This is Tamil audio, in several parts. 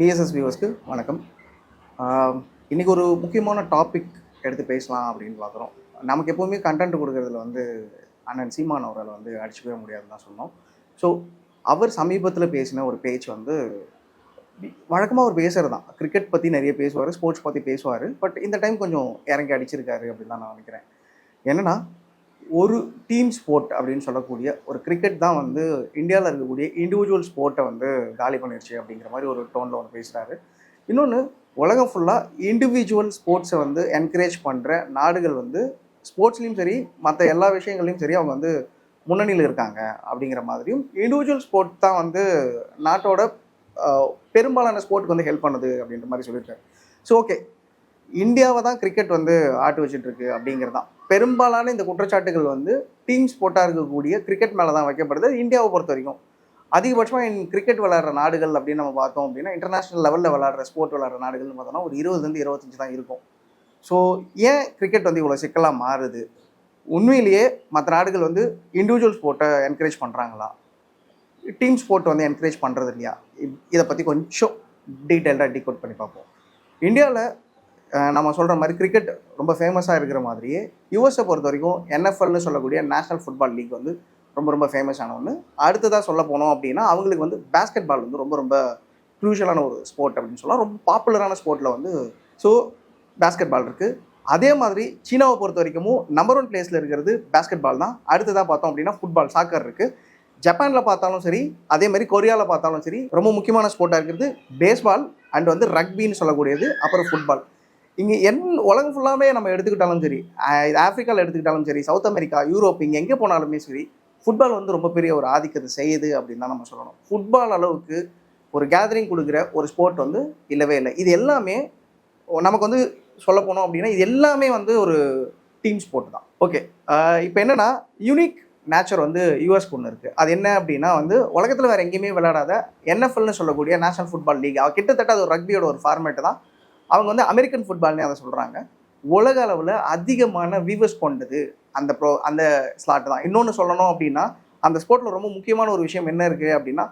டிஎஸ்எஸ் வியூவர்ஸ்க்கு வணக்கம். இன்றைக்கி இன்னைக்கு ஒரு முக்கியமான டாபிக் எடுத்து பேசலாம் அப்படின்னு பார்க்குறோம். நமக்கு எப்போவுமே கண்டென்ட் கொடுக்குறதுல வந்து அண்ணன் சீமான் அவரால் வந்து அடிச்சுக்கவே முடியாதுன்னு தான் சொன்னோம். ஸோ அவர் சமீபத்தில் பேசின ஒரு பேச்சு வந்து வழக்கமாக அவர் பேசுகிறது தான். கிரிக்கெட் பற்றி நிறைய பேசுவார் ஸ்போர்ட்ஸ் பற்றி பேசுவார் பட் இந்த டைம் கொஞ்சம் இறங்கி அடிச்சிருக்காரு அப்படின்னு தான் நான் நினைக்கிறேன். என்னென்னா ஒரு டீம் ஸ்போர்ட் அப்படின்னு சொல்லக்கூடிய ஒரு கிரிக்கெட் தான் வந்து இந்தியாவில் இருக்கக்கூடிய இண்டிவிஜுவல் ஸ்போர்ட்டை வந்து காலி பண்ணிருச்சு அப்படிங்கிற மாதிரி ஒரு டோனில் ஒன்று பேசுகிறாரு இன்னொன்று உலகம் ஃபுல்லாக இண்டிவிஜுவல் ஸ்போர்ட்ஸை வந்து என்கரேஜ் பண்ணுற நாடுகள் வந்து ஸ்போர்ட்ஸ்லேயும் சரி மற்ற எல்லா விஷயங்கள்லையும் சரி அவங்க வந்து முன்னணியில் இருக்காங்க அப்படிங்கிற மாதிரியும் இண்டிவிஜுவல் ஸ்போர்ட் தான் வந்து நாட்டோட பெரும்பாலான ஸ்போர்ட்டுக்கு வந்து ஹெல்ப் பண்ணுது அப்படின்ற மாதிரி சொல்லியிருக்காரு. ஸோ ஓகே இந்தியாவை தான் கிரிக்கெட் வந்து ஆட்டு வச்சுட்டு இருக்கு அப்படிங்கிறது தான் பெரும்பாலான இந்த குற்றச்சாட்டுகள் வந்து டீம் ஸ்போர்ட்டாக இருக்கக்கூடிய கிரிக்கெட் மேலே தான் வைக்கப்படுது இந்தியாவை பொறுத்த வரைக்கும். அதிகபட்சமாக கிரிக்கெட் விளாட்ற நாடுகள் அப்படின்னு நம்ம பார்த்தோம் அப்படின்னா இன்டர்நேஷனல் லெவலில் விளையாடுற ஸ்போர்ட் விளாட்ற நாடுகள்னு பார்த்தோம்னா ஒரு இருபதுலேருந்து இருபத்தஞ்சு தான் இருக்கும். ஸோ ஏன் கிரிக்கெட் வந்து இவ்வளோ சிக்கலாக மாறுது? உண்மையிலேயே மற்ற நாடுகள் வந்து இண்டிவிஜுவல் ஸ்போர்ட்டை என்கரேஜ் பண்ணுறாங்களா டீம் ஸ்போர்ட் வந்து என்கரேஜ் பண்ணுறது இல்லையா? இதை பற்றி கொஞ்சம் டீட்டெயில்டாக டிகோட் பண்ணி பார்ப்போம். இந்தியாவில் நம்ம சொல்கிற மாதிரி கிரிக்கெட் ரொம்ப ஃபேமஸாக இருக்கிற மாதிரியே யூஎஸை பொறுத்த வரைக்கும் என்எஃப்எல்னு சொல்லக்கூடிய நேஷனல் ஃபுட்பால் லீக் வந்து ரொம்ப ரொம்ப ஃபேமஸான ஒன்று அடுத்ததாக சொல்ல போனோம் அப்படின்னா அவங்களுக்கு வந்து பேஸ்கெட் பால் வந்து ரொம்ப ரொம்ப க்ரூஷியலான ஒரு ஸ்போர்ட் அப்படின்னு சொல்லலாம். ரொம்ப பாப்புலரான ஸ்போர்ட்டில் வந்து ஸோ பேஸ்கெட் பால் இருக்குது அதே மாதிரி சீனாவை பொறுத்த வரைக்கும் நம்பர் ஒன் பிளேஸில் இருக்கிறது பேஸ்கெட் பால் தான். அடுத்ததாக பார்த்தோம் அப்படின்னா ஃபுட்பால் சாக்கர் இருக்குது ஜப்பானில் பார்த்தாலும் சரி அதே மாதிரி கொரியாவில் பார்த்தாலும் சரி ரொம்ப முக்கியமான ஸ்போர்ட்டாக இருக்கிறது பேஸ்பால் அண்ட் வந்து ரக்பின்னு சொல்லக்கூடியது. அப்புறம் ஃபுட்பால் இங்கே என் உலகம் ஃபுல்லாமே நம்ம எடுத்துக்கிட்டாலும் சரி ஆஃப்ரிக்காவில் எடுத்துக்கிட்டாலும் சரி சவுத் அமெரிக்கா யூரோப் இங்கே எங்கே போனாலுமே சரி ஃபுட்பால் வந்து ரொம்ப பெரிய ஒரு ஆதிக்கத்தை செய்யுது அப்படின்னு தான் நம்ம சொல்லணும். ஃபுட்பால் அளவுக்கு ஒரு கேதரிங் கொடுக்குற ஒரு ஸ்போர்ட் வந்து இல்லவே இல்லை. இது எல்லாமே நமக்கு வந்து சொல்ல போனோம் அப்படின்னா இது எல்லாமே வந்து ஒரு டீம் ஸ்போர்ட் தான். ஓகே இப்போ என்னென்னா யூனிக் நேச்சர் வந்து யூஎஸ்க்கு ஒன்று இருக்குது அது என்ன அப்படின்னா வந்து உலகத்தில் வேறு எங்கேயுமே விளையாடாத என்எஃப்எல்னு சொல்லக்கூடிய நேஷனல் ஃபுட்பால் லீக் அவ கிட்டத்தட்ட அது ஒரு ரக்பியோட ஒரு ஃபார்மேட் தான். அவங்க வந்து அமெரிக்கன் ஃபுட்பால்னே அதை சொல்கிறாங்க உலக அளவில் அதிகமான வியூவர்ஸ் கொண்டது அந்த ப்ரோ அந்த ஸ்லாட் தான். இன்னொன்று சொல்லணும் அப்படின்னா அந்த ஸ்போர்ட்டில் ரொம்ப முக்கியமான ஒரு விஷயம் என்ன இருக்குது அப்படின்னா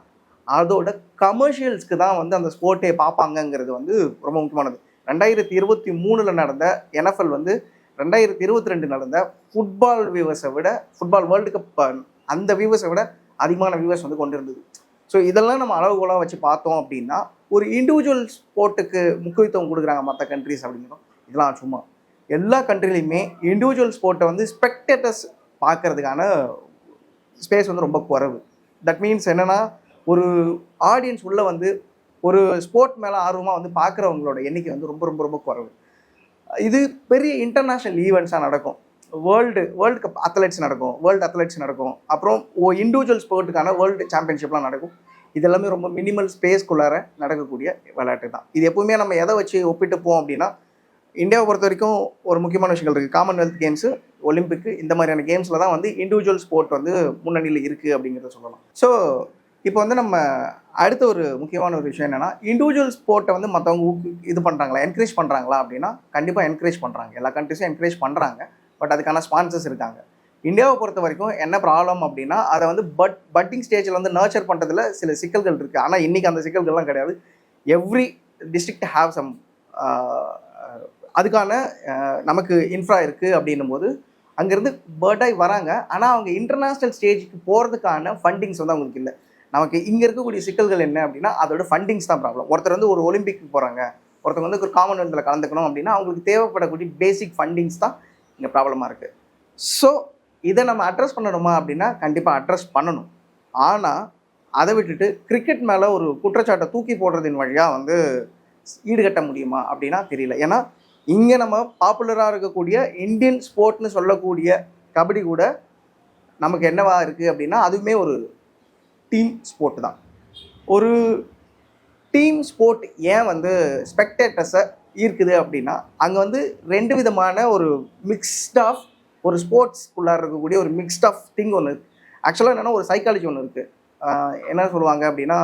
அதோட கமர்ஷியல்ஸ்க்கு தான் வந்து அந்த ஸ்போர்ட்டே பார்ப்பாங்கங்கிறது வந்து ரொம்ப முக்கியமானது. ரெண்டாயிரத்தி இருபத்தி மூணில் நடந்த என்எஃப்எல் வந்து ரெண்டாயிரத்தி இருபத்தி ரெண்டு நடந்த ஃபுட்பால் வியூவர்ஸை விட ஃபுட்பால் வேர்ல்டு கப் அந்த வியூவர்ஸை விட அதிகமான வியூவர்ஸ் வந்து கொண்டு இருந்தது ஸோ இதெல்லாம் நம்ம அளவுகோலாக வச்சு பார்த்தோம் அப்படின்னா ஒரு இண்டிவிஜுவல் ஸ்போர்ட்டுக்கு முக்கியத்துவம் கொடுக்குறாங்க மற்ற கண்ட்ரிஸ் அப்படிங்கிறோம். இதெல்லாம் சும்மா. எல்லா கண்ட்ரிலையுமே இண்டிவிஜுவல் ஸ்போர்ட்டை வந்து ஸ்பெக்டேட்டர்ஸ் பார்க்கறதுக்கான ஸ்பேஸ் வந்து ரொம்ப குறைவு. தட் மீன்ஸ் என்னென்னா ஒரு ஆடியன்ஸ் உள்ளே வந்து ஒரு ஸ்போர்ட் மேலே ஆர்வமாக வந்து பார்க்குறவங்களோட எண்ணிக்கை வந்து ரொம்ப ரொம்ப ரொம்ப குறைவு. இது பெரிய இன்டர்நேஷ்னல் ஈவெண்ட்ஸாக நடக்கும். வேர்ல்டு வேர்ல்டு கப் அத்லெட்ஸ் நடக்கும். வேர்ல்டு அத்லெட்ஸ் நடக்கும். அப்புறம் ஓ இண்டிவிஜுவல் ஸ்போர்ட்டுக்கான வேர்ல்டு சாம்பியன்ஷிப்லாம் நடக்கும். இது எல்லாமே ரொம்ப மினிமல் ஸ்பேஸ்க்குள்ளார நடக்கக்கூடிய விளையாட்டு தான். இது எப்பவுமே நம்ம எதை வச்சு ஒப்பிட்டு போவோம் அப்படின்னா இந்தியாவை பொறுத்த வரைக்கும் ஒரு முக்கியமான விஷயங்கள் இருக்குது காமன்வெல்த் கேம்ஸு ஒலிம்பிக்கு இந்த மாதிரியான கேம்ஸில் தான் வந்து இண்டிவிஜுவல் ஸ்போர்ட் வந்து முன்னணியில் இருக்குது அப்படிங்கிறத சொல்லலாம். ஸோ இப்போ வந்து நம்ம அடுத்த ஒரு முக்கியமான ஒரு விஷயம் என்னன்னா இண்டிவிஜுவல் ஸ்போர்ட்டை வந்து மற்றவங்க ஊக்கு இது பண்ணுறாங்களா என்கரேஜ் பண்ணுறாங்களா அப்படின்னா கண்டிப்பாக என்கரேஜ் பண்ணுறாங்க எல்லா கண்ட்ரிஸும் என்கரேஜ் பண்ணுறாங்க பட் அதுக்கான ஸ்பான்சர்ஸ் இருக்காங்க. இந்தியாவை பொறுத்த வரைக்கும் என்ன ப்ராப்ளம் அப்படின்னா அதை வந்து பட் பட்டிங் ஸ்டேஜில் வந்து நர்ச்சர் பண்ணுறதுல சில சிக்கல்கள் இருக்குது ஆனால் இன்றைக்கி அந்த சிக்கல்கள்லாம் கிடையாது. எவ்ரி டிஸ்ட்ரிக்ட் ஹாவ் சம் அதுக்கான நமக்கு இன்ஃப்ரா இருக்குது அப்படின்னும் போது அங்கேருந்து பேர்டாய் வராங்க. ஆனால் அவங்க இன்டர்நேஷ்னல் ஸ்டேஜுக்கு போகிறதுக்கான ஃபண்டிங்ஸ் வந்து அவங்களுக்கு இல்லை. நமக்கு இங்கே இருக்கக்கூடிய சிக்கல்கள் என்ன அப்படின்னா அதோட ஃபண்டிங்ஸ் தான் ப்ராப்ளம் ஒருத்தர் வந்து ஒரு ஒலிம்பிக் போகிறாங்க ஒருத்தர் வந்து ஒரு காமன்வெல்த்தில் கலந்துக்கணும் அப்படின்னா அவங்களுக்கு தேவைப்படக்கூடிய பேசிக் ஃபண்டிங்ஸ் தான் இங்கே ப்ராப்ளமாக இருக்குது ஸோ இதை நம்ம அட்ரஸ் பண்ணணுமா அப்படின்னா கண்டிப்பாக அட்ரஸ் பண்ணணும். ஆனால் அதை விட்டுட்டு கிரிக்கெட் மேலே ஒரு குற்றச்சாட்டை தூக்கி போடுறதின் வழியாக வந்து ஈடுகட்ட முடியுமா அப்படின்னா தெரியல. ஏன்னா இங்கே நம்ம பாப்புலராக இருக்கக்கூடிய இந்தியன் ஸ்போர்ட்னு சொல்லக்கூடிய கபடி கூட நமக்கு என்னவா இருக்குது அப்படின்னா அதுவுமே ஒரு டீம் ஸ்போர்ட் தான். ஒரு டீம் ஸ்போர்ட் ஏன் வந்து ஸ்பெக்டேட்டர்ஸை ஈர்க்குது அப்படின்னா அங்கே வந்து ரெண்டு விதமான ஒரு மிக்ஸ்ட் ஆஃப் ஒரு ஸ்போர்ட்ஸ்குள்ளார இருக்கக்கூடிய ஒரு மிக்ஸ்ட் ஆஃப் திங் ஒன்று இருக்குது ஆக்சுவலாக என்னென்னா ஒரு சைக்காலஜி ஒன்று இருக்குது என்ன சொல்லுவாங்க அப்படின்னா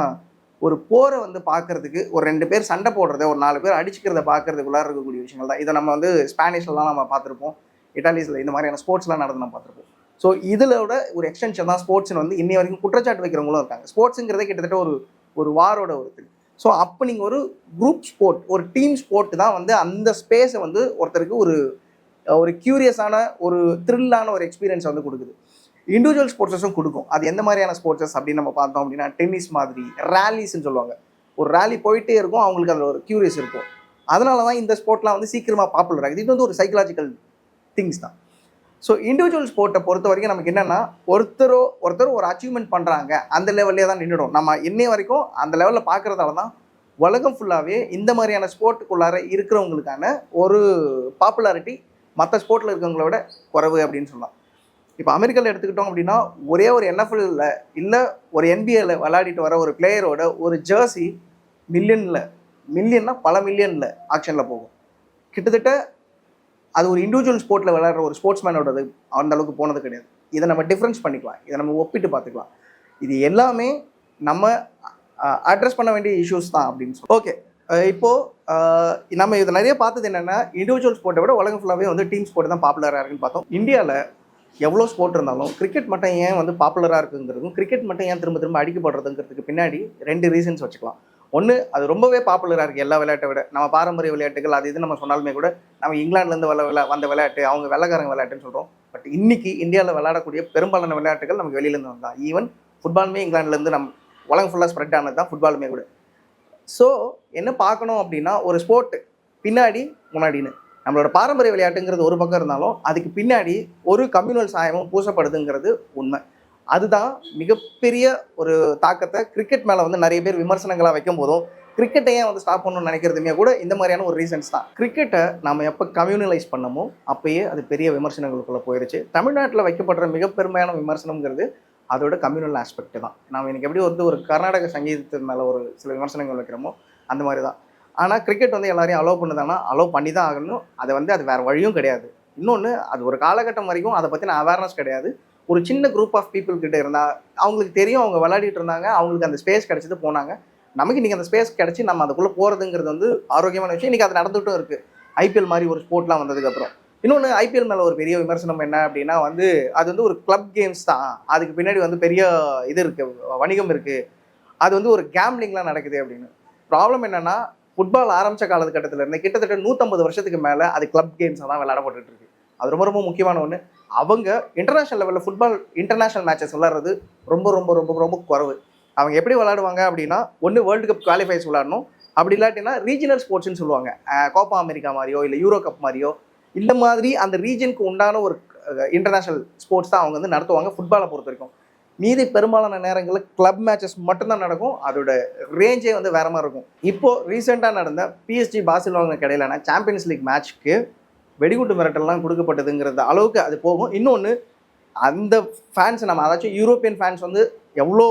ஒரு போரை வந்து பார்க்கறதுக்கு ஒரு ரெண்டு பேர் சண்டை போடுறத ஒரு நாலு பேர் அடிச்சுக்கிறத பார்க்கறதுக்குள்ளார இருக்கக்கூடிய விஷயங்கள் தான். இதை நம்ம வந்து ஸ்பானிஷ்லலாம் நம்ம பார்த்துருப்போம். இட்டாலிஸில் இந்த மாதிரியான ஸ்போர்ட்ஸ்லாம் நடந்து நம்ம பார்த்துருப்போம். ஸோ இதிலோட ஒரு எக்ஸ்டென்ஷன் தான் ஸ்போர்ட்ஸ்னு வந்து இன்னி வரைக்கும் குற்றச்சாட்டு வைக்கிறவங்களும் இருக்காங்க. ஸ்போர்ட்ஸுங்கிறதே கிட்டத்தட்ட ஒரு ஒரு வாரோட ஒரு thing. ஸோ அப்போ நீங்கள் ஒரு குரூப் ஸ்போர்ட் ஒரு டீம் ஸ்போர்ட் தான் வந்து அந்த ஸ்பேஸை வந்து ஒருத்தருக்கு ஒரு ஒரு க்யூரியஸான ஒரு த்ரில்லான ஒரு எக்ஸ்பீரியன்ஸ் வந்து கொடுக்குது. இண்டிவிஜுவல் ஸ்போர்ட்ஸஸும் கொடுக்கும். அது எந்த மாதிரியான ஸ்போர்ட்ஸஸ் அப்படின்னு நம்ம பார்த்தோம் அப்படின்னா டென்னிஸ் மாதிரி ரேலிஸ்ன்னு சொல்லுவாங்க. ஒரு ரேலி போயிட்டே இருக்கும் அவங்களுக்கு அதில் ஒரு க்யூரியஸ் இருக்கும். அதனால தான் இந்த ஸ்போர்ட்லாம் வந்து சீக்கிரமாக பாப்புலர் ஆகுது. இது வந்து ஒரு சைக்கலாஜிக்கல் திங்ஸ் தான். ஸோ இண்டிவிஜுவல் ஸ்போர்ட்டை பொறுத்த வரைக்கும் நமக்கு என்னென்னா ஒருத்தரோ ஒருத்தர் ஒரு அச்சீவ்மெண்ட் பண்ணுறாங்க அந்த லெவல்லே தான் நின்றுடும் நம்ம இன்னை வரைக்கும் அந்த லெவலில் பார்க்குறதால தான் உலகம் ஃபுல்லாகவே இந்த மாதிரியான ஸ்போர்ட்டுக்குள்ளார இருக்கிறவங்களுக்கான ஒரு பாப்புலாரிட்டி மற்ற ஸ்போர்ட்டில் இருக்கிறவங்கள விட குறைவு அப்படின்னு சொல்லலாம். இப்போ அமெரிக்காவில் எடுத்துக்கிட்டோம் அப்படின்னா ஒரே ஒரு என்எஃப்எல்ல இல்லை ஒரு என்பிஏல விளையாடிட்டு வர ஒரு பிளேயரோட ஒரு ஜேர்சி மில்லியனில் மில்லியன்னா பல மில்லியனில் ஆக்ஷனில் போகும். கிட்டத்தட்ட அது ஒரு இண்டிவிஜுவல் ஸ்போர்ட்டில் விளையாடுற ஒரு ஸ்போர்ட்ஸ் மேனோடது அந்த அளவுக்கு போனது கிடையாது. இதை நம்ம டிஃப்ரென்ஸ் பண்ணிக்கலாம். இதை நம்ம ஒப்பிட்டு பார்த்துக்கலாம். இது எல்லாமே நம்ம அட்ரஸ் பண்ண வேண்டிய இஷ்யூஸ் தான் அப்படின்னு சொல்லி. ஓகே இப்போது நம்ம இதை நிறைய பார்த்தது என்னென்னா இண்டிவிஜுவல் ஸ்போர்ட்டை விட உலகம் ஃபுல்லாகவே வந்து டீம் ஸ்போர்ட் தான் பாப்புலராக இருக்குன்னு பார்த்தோம். இந்தியாவில் எவ்வளோ ஸ்போர்ட் இருந்தாலும் கிரிக்கெட் மட்டும் ஏன் வந்து பாப்புலராக இருக்குங்கிறதும் கிரிக்கெட் மட்டும் ஏன் திரும்ப திரும்ப அடிக்கப்படுறதுங்கிறதுக்கு பின்னாடி ரெண்டு ரீசன்ஸ் வச்சுக்கலாம். ஒன்று அது ரொம்பவே பாப்புலராக இருக்குது எல்லா விளையாட்டை விட. நம்ம பாரம்பரிய விளையாட்டுகள் அது இது நம்ம சொன்னாலுமே கூட நம்ம இங்கிலாந்துலேருந்து வள விளா வந்த விளையாட்டு அவங்க வெள்ளக்காரங்க விளையாட்டுன்னு சொல்கிறோம் பட் இன்னைக்கு இந்தியாவில் விளையாடக்கூடிய பெரும்பாலான விளையாட்டுகள் நமக்கு வெளியிலேருந்து வந்தான் ஈவன் ஃபுட்பாலுமே இங்கிலாந்துலேருந்து நம்ம உலகம் ஃபுல்லாக ஸ்ப்ரெட் ஆனது தான் ஃபுட்பாலுமே கூட. ஸோ என்ன பார்க்கணும் அப்படின்னா ஒரு ஸ்போர்ட்டு பின்னாடி முன்னாடின்னு. நம்மளோட பாரம்பரிய விளையாட்டுங்கிறது ஒரு பக்கம் இருந்தாலும் அதுக்கு பின்னாடி ஒரு கம்யூனல் சாயமும் பூசப்படுதுங்கிறது உண்மை. அதுதான் மிகப்பெரிய ஒரு தாக்கத்தை கிரிக்கெட் மேலே வந்து நிறைய பேர் விமர்சனங்களாக வைக்கும் போதும் கிரிக்கெட்டை ஏன் வந்து ஸ்டாப் பண்ணணும்னு நினைக்கிறதுமே கூட இந்த மாதிரியான ஒரு ரீசன்ஸ் தான். கிரிக்கெட்டை நம்ம எப்போ கம்யூனலைஸ் பண்ணமோ அப்பயே அது பெரிய விமர்சனங்களுக்குள்ளே போயிடுச்சு தமிழ்நாட்டில் வைக்கப்படுற மிக பெருமையான விமர்சனங்கிறது அதோட கம்யூனல் ஆஸ்பெக்ட் தான். நம்ம எனக்கு எப்படி வந்து ஒரு கர்நாடக சங்கீதத்தின் மேலே ஒரு சில விமர்சனங்கள் வைக்கிறோமோ அந்த மாதிரி தான். ஆனால் கிரிக்கெட் வந்து எல்லாரையும் அலோவ் பண்ணுதானா அலோவ் பண்ணி தான் ஆகணும். அதை வந்து அது வேறு வழியும் கிடையாது. இன்னொன்று அது ஒரு காலகட்டம் வரைக்கும் அதை பற்றின அவேர்னஸ் கிடையாது. ஒரு சின்ன குரூப் ஆஃப் பீப்புள் கிட்ட இருந்தால் அவங்களுக்கு தெரியும் அவங்க விளையாடிட்டு இருந்தாங்க அவங்களுக்கு அந்த ஸ்பேஸ் கிடைச்சது போனாங்க. நமக்கு இன்றைக்கி அந்த ஸ்பேஸ் கிடச்சி நம்ம அதுக்குள்ளே போகிறதுங்கிறது வந்து ஆரோக்கியமான விஷயம். இன்றைக்கி அது நடந்துகிட்டும் இருக்குது ஐபிஎல் மாதிரி ஒரு ஸ்போர்ட்லாம் வந்ததுக்கப்புறம் இன்னொன்று ஐபிஎல் மேலே ஒரு பெரிய விமர்சனம் என்ன அப்படின்னா வந்து அது வந்து ஒரு கிளப் கேம்ஸ் தான். அதுக்கு பின்னாடி வந்து பெரிய இது இருக்குது வணிகம் இருக்குது அது வந்து ஒரு கேம்லிங்லாம் நடக்குது அப்படின்னு. ப்ராப்ளம் என்னென்னா ஃபுட்பால் ஆரம்பித்த காலகட்டத்தில் இருந்து கிட்டத்தட்ட நூற்றம்பது வருஷத்துக்கு மேலே அது கிளப் கேம்ஸாக தான் விளையாடப்பட்டுருக்கு அது ரொம்ப ரொம்ப முக்கியமான ஒன்று அவங்க இன்டர்நேஷனல் லெவலில் ஃபுட்பால் இன்டர்நேஷனல் மேட்சஸ் விளாட்றது ரொம்ப ரொம்ப ரொம்ப ரொம்ப குறைவு. அவங்க எப்படி விளாடுவாங்க அப்படின்னா ஒன்று வேர்ல்டு கப் குவாலிஃபைஸ் விளாடணும் அப்படி இல்லாட்டினா ரீஜனல் ஸ்போர்ட்ஸ்னு சொல்லுவாங்க. கோப்பா அமெரிக்கா மாதிரியோ இல்லை யூரோ கப் மாதிரியோ இந்த மாதிரி அந்த ரீஜனுக்கு உண்டான ஒரு இன்டர்நேஷனல் ஸ்போர்ட்ஸ் தான் அவங்க வந்து நடத்துவாங்க ஃபுட்பாலை பொறுத்த வரைக்கும். மீதி பெரும்பாலான நேரங்களில் கிளப் மேட்சஸ் மட்டும்தான் நடக்கும். அதோட ரேஞ்சே வந்து வேற மாதிரி இருக்கும். இப்போது ரீசெண்டாக நடந்த பிஎஸ்டி பாசிலோங்க கிடையிலான சாம்பியன்ஸ் லீக் மேட்ச்க்கு வெடிகுண்டு மிரட்டல்லாம் கொடுக்கப்பட்டதுங்கிறத அளவுக்கு அது போகும். இன்னொன்று அந்த ஃபேன்ஸ் நம்ம அதாச்சும் யூரோப்பியன் ஃபேன்ஸ் வந்து எவ்வளோ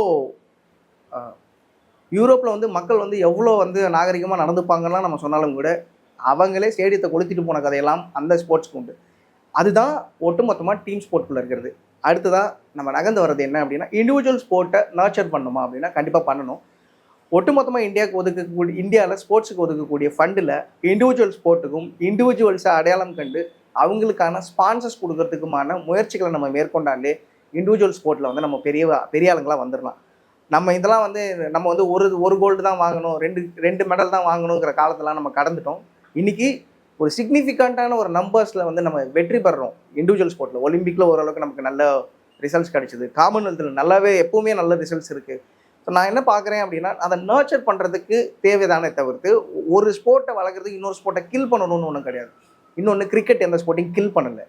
யூரோப்பில் வந்து மக்கள் வந்து எவ்வளோ வந்து நாகரிகமாக நடந்துப்பாங்கலாம் நம்ம சொன்னாலும் கூட அவங்களே ஸ்டேடியத்தை கொளுத்திட்டு போன கதையெல்லாம் அந்த ஸ்போர்ட்ஸ்க்கு உண்டு. அதுதான் ஒட்டுமொத்தமாக டீம் ஸ்போர்ட்குள்ளே இருக்கிறது. அடுத்ததாக நம்ம நகர்ந்து வர்றது என்ன அப்படின்னா இண்டிவிஜுவல் ஸ்போர்ட்டை நர்ச்சர் பண்ணணுமா அப்படின்னா கண்டிப்பாக பண்ணணும். ஒட்டுமொத்தமாக இந்தியாவுக்கு ஒதுக்கக்கூடிய இந்தியாவில் ஸ்போர்ட்ஸுக்கு ஒதுக்கக்கூடிய ஃபண்டில் இண்டிவிஜுவல் ஸ்போர்ட்டுக்கும் இண்டிவிஜுவல்ஸை அடையாளம் கண்டு அவங்களுக்கான ஸ்பான்சர்ஸ் கொடுக்கறதுக்குமான முயற்சிகளை நம்ம மேற்கொண்டாலே இண்டிவிஜுவல் ஸ்போர்ட்டில் வந்து நம்ம பெரிய பெரிய ஆளுங்களாக வந்துடலாம் நம்ம இதெல்லாம் வந்து நம்ம வந்து ஒரு ஒரு கோல்டு தான் வாங்கணும் ரெண்டு ரெண்டு மெடல் தான் வாங்கணுங்கிற காலத்தெல்லாம் நம்ம கடந்துட்டோம். இன்றைக்கி ஒரு சிக்னிஃபிகண்ட்டான ஒரு நம்பர்ஸில் வந்து நம்ம வெற்றி பெறுறோம் இண்டிவிஜுவல் ஸ்போர்ட்டில் ஒலிம்பிக்கில் ஓரளவுக்கு நமக்கு நல்ல ரிசல்ட்ஸ் கிடைச்சிது. காமன்வெல்த்தில் நல்லாவே எப்பவுமே நல்ல ரிசல்ட்ஸ் இருக்குது ஸோ நான் என்ன பார்க்குறேன் அப்படின்னா அதை நர்ச்சர் பண்ணுறதுக்கு தேவைதானே தவிர்த்து ஒரு ஸ்போர்ட்டை வளர்க்குறதுக்கு இன்னொரு ஸ்போர்ட்டை கில் பண்ணணும்னு ஒன்றும் கிடையாது. இன்னொன்று கிரிக்கெட் எந்த ஸ்போர்ட்டையும் கில் பண்ணலை.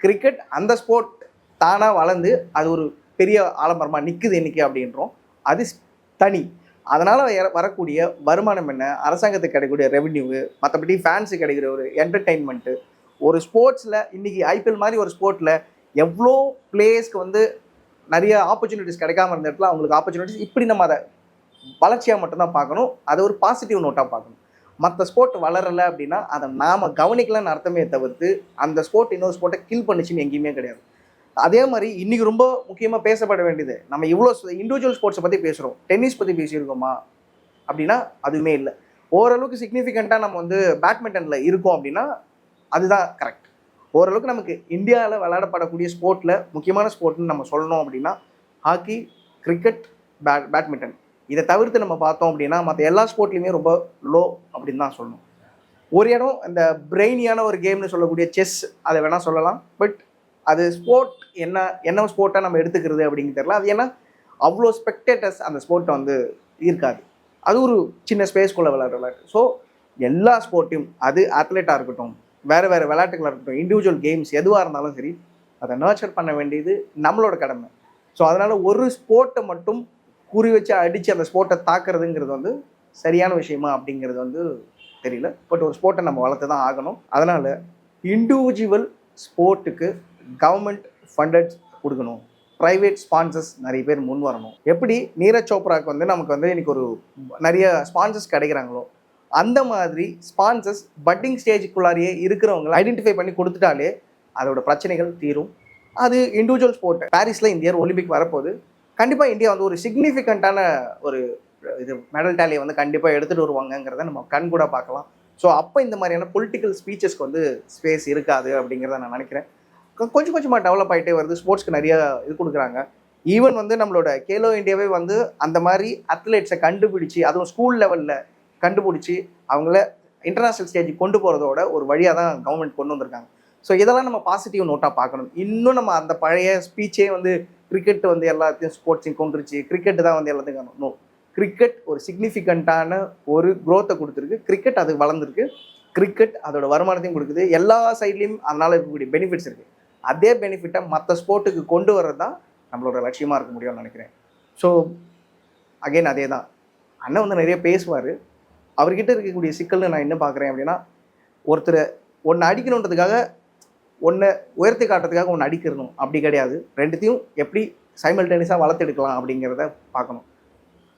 கிரிக்கெட் அந்த ஸ்போர்ட் தானாக வளர்ந்து அது ஒரு பெரிய ஆலம்பரமாக நிற்குது இன்னைக்கு அப்படின்றோம். அது தனி. அதனால் வரக்கூடிய வருமானம் என்ன? அரசாங்கத்துக்கு கிடைக்கக்கூடிய ரெவன்யூவு மற்றபடி ஃபேன்ஸுக்கு கிடைக்கிற ஒரு என்டர்டெயின்மெண்ட்டு ஒரு ஸ்போர்ட்ஸில் இன்றைக்கி ஐபிஎல் மாதிரி ஒரு ஸ்போர்ட்டில் எவ்வளோ பிளேயர்ஸ்க்கு வந்து நிறைய ஆப்பர்ச்சுனிட்டிஸ் கிடைக்காம இருந்த இடத்துல அவங்களுக்கு ஆப்பர்ச்சுனிட்டிஸ் இப்படி நம்ம அதை வளர்ச்சியாக மட்டும்தான் பார்க்கணும். அதை ஒரு பாசிட்டிவ் நோட்டாக பார்க்கணும். மற்ற ஸ்போர்ட் வளரலை அப்படின்னா அதை நாம் கவனிக்கலன்னு அர்த்தமே தவிர்த்து அந்த ஸ்போர்ட் இன்னொரு ஸ்போர்ட்டை கில் பண்ணுச்சுன்னு எங்கேயுமே கிடையாது. அதே மாதிரி இன்றைக்கி ரொம்ப முக்கியமாக பேசப்பட வேண்டியது நம்ம இவ்வளோ இண்டிவிஜுவல் ஸ்போர்ட்ஸை பற்றி பேசுகிறோம் டென்னிஸ் பற்றி பேசியிருக்கோமா? அப்படின்னா அதுவுமே இல்லை. ஓரளவுக்கு சிக்னிஃபிகண்ட்டாக நம்ம வந்து பேட்மிண்டனில் இருக்கோம் அப்படின்னா அதுதான் கரெக்ட் ஓரளவுக்கு நமக்கு இந்தியாவில் விளையாடப்படக்கூடிய ஸ்போர்ட்டில் முக்கியமான ஸ்போர்ட்னு நம்ம சொல்லணும் அப்படின்னா ஹாக்கி கிரிக்கெட் பேட் பேட்மிண்டன் இதை தவிர்த்து நம்ம பார்த்தோம் அப்படின்னா மற்ற எல்லா ஸ்போர்ட்லையுமே ரொம்ப லோ அப்படின்னு தான் சொல்லணும். ஒரு இடம் இந்த பிரெயினியான ஒரு கேம்னு சொல்லக்கூடிய செஸ் அதை வேணால் சொல்லலாம். பட் அது ஸ்போர்ட் என்ன என்ன ஸ்போர்ட்டாக நம்ம எடுத்துக்கிறது அப்படிங்கிறது தெரியல. அது ஏன்னா அவ்வளோ ஸ்பெக்டேட்டர்ஸ் அந்த ஸ்போர்ட்டை வந்து இருக்காது. அது ஒரு சின்ன ஸ்பேஸ்க்குள்ளே விளையாடுற விளையாட்டு ஸோ எல்லா ஸ்போர்ட்டையும் அது அத்லெட்டாக இருக்கட்டும் வேறு வேறு விளையாட்டுகளாக இருக்கட்டும் இண்டிவிஜுவல் கேம்ஸ் எதுவாக இருந்தாலும் சரி அதை நர்ச்சர் பண்ண வேண்டியது நம்மளோட கடமை. ஸோ அதனால் ஒரு ஸ்போர்ட்டை மட்டும் குறி வச்சு அடித்து அந்த ஸ்போர்ட்டை தாக்குறதுங்கிறது வந்து சரியான விஷயமா அப்படிங்கிறது வந்து தெரியல. பட் ஒரு ஸ்போர்ட்டை நம்ம வளர்த்து தான் ஆகணும். அதனால் இண்டிவிஜுவல் ஸ்போர்ட்டுக்கு கவர்மெண்ட் ஃபண்டட் கொடுக்கணும். ப்ரைவேட் ஸ்பான்சர்ஸ் நிறைய பேர் முன் வரணும். எப்படி? நீரஜ் சோப்ராக்கு வந்து நமக்கு வந்து இன்றைக்கி ஒரு நிறைய ஸ்பான்சர்ஸ் கிடைக்கிறாங்களோ அந்த மாதிரி ஸ்பான்சர்ஸ் பட்டிங் ஸ்டேஜுக்குள்ளாரியே இருக்கிறவங்களை ஐடென்டிஃபை பண்ணி கொடுத்துட்டாலே அதோட பிரச்சனைகள் தீரும். அது இண்டிவிஜுவல் ஸ்போர்ட் பாரிஸில் இந்தியர் ஒலிம்பிக் வரப்போகுது. கண்டிப்பாக இந்தியா வந்து ஒரு சிக்னிஃபிகண்ட்டான ஒரு இது மெடல் டேலியை வந்து கண்டிப்பாக எடுத்துகிட்டு வருவாங்கங்கிறத நம்ம கண் கூட பார்க்கலாம். ஸோ அப்போ இந்த மாதிரியான பொலிட்டிக்கல் ஸ்பீச்சஸ்க்கு வந்து ஸ்பேஸ் இருக்காது அப்படிங்கிறத நான் நினைக்கிறேன். கொஞ்சம் கொஞ்சமாக டெவலப் ஆகிட்டே வருது. ஸ்போர்ட்ஸ்க்கு நிறைய இது கொடுக்குறாங்க. ஈவன் வந்து நம்மளோட கேலோ இந்தியாவே வந்து அந்த மாதிரி அத்லெட்ஸை கண்டுபிடிச்சி அதுவும் ஸ்கூல் லெவலில் கண்டுபிடிச்சி அவங்கள இன்டர்நேஷ்னல் ஸ்டேஜுக்கு கொண்டு போகிறதோட ஒரு வழியாக தான் கவர்மெண்ட் கொண்டு வந்திருக்காங்க. ஸோ இதெல்லாம் நம்ம பாசிட்டிவ் நோட்டாக பார்க்கணும். இன்னும் நம்ம அந்த பழைய ஸ்பீச்சே வந்து கிரிக்கெட் வந்து எல்லாத்தையும் ஸ்போர்ட்ஸையும் கொண்டுருச்சு கிரிக்கெட் தான் வந்து எல்லாத்தையும் நோ கிரிக்கெட் ஒரு சிக்னிஃபிகண்ட்டான ஒரு க்ரோத்தை கொடுத்துருக்கு. கிரிக்கெட் அது வளர்ந்துருக்கு. கிரிக்கெட் அதோட வருமானத்தையும் கொடுக்குது. எல்லா சைட்லேயும் அதனால் இருக்கக்கூடிய பெனிஃபிட்ஸ் இருக்குது அதே பெனிஃபிட்டை மற்ற ஸ்போர்ட்டுக்கு கொண்டு வர்றது தான் நம்மளோட லட்சியமாக இருக்க முடியும்னு நினைக்கிறேன். ஸோ அகைன் அதே தான். அண்ணன் வந்து நிறைய பேசுவார். அவர்கிட்ட இருக்கக்கூடிய சிக்கல்னு நான் என்ன பார்க்குறேன் அப்படின்னா ஒருத்தரை ஒன்று அடிக்கணுன்றதுக்காக ஒன்று உயர்த்தி காட்டுறதுக்காக ஒன்று அடிக்கிறணும். அப்படி கிடையாது. ரெண்டுத்தையும் எப்படி சைமல்டேனியஸாக வளர்த்தெடுக்கலாம் அப்படிங்கிறத பார்க்கணும்.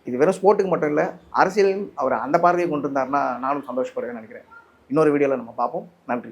இது வெறும் ஸ்போர்ட்டுக்கு மட்டும் இல்லை அரசியலையும் அவர் அந்த பார்வையை கொண்டு இருந்தாருன்னா நானும் சந்தோஷப்படுறேன் நினைக்கிறேன். இன்னொரு வீடியோவில் நம்ம பார்ப்போம். நன்றி.